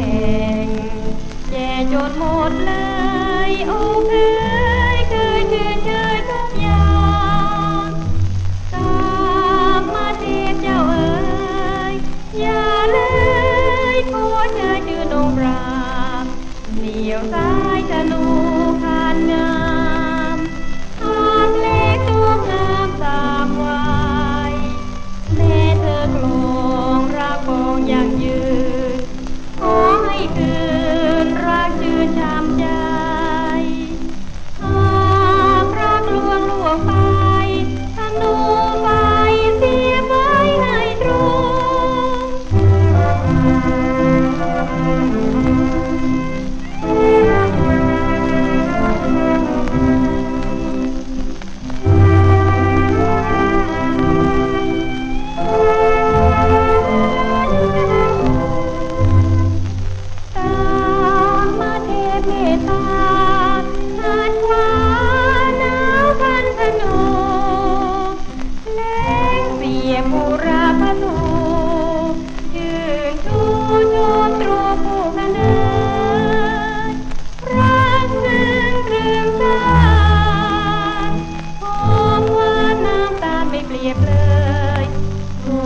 แข่งแย่จนหมดเลยโอ้เคยเคยชื่นเชยทุกอย่างกามมาเทีเจ้าเอ๋ยอย่าเลยขอเธอชื่อนงรามเหนียวสายธนู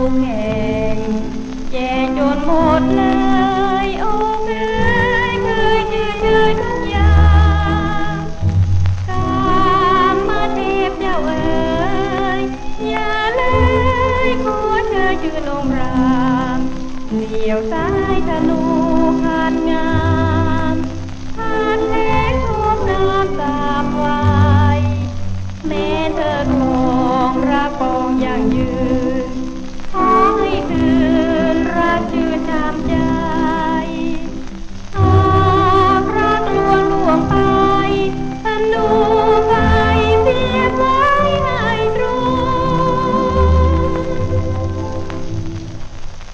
ทุกแห่งแจจนหมดเลยโอ้เคยเคยชื่นเชยทุกอย่างกามมาเทพเจ้าเอ๋ยอย่าเลยขอเธอชื่องรามเหนียวสายธนู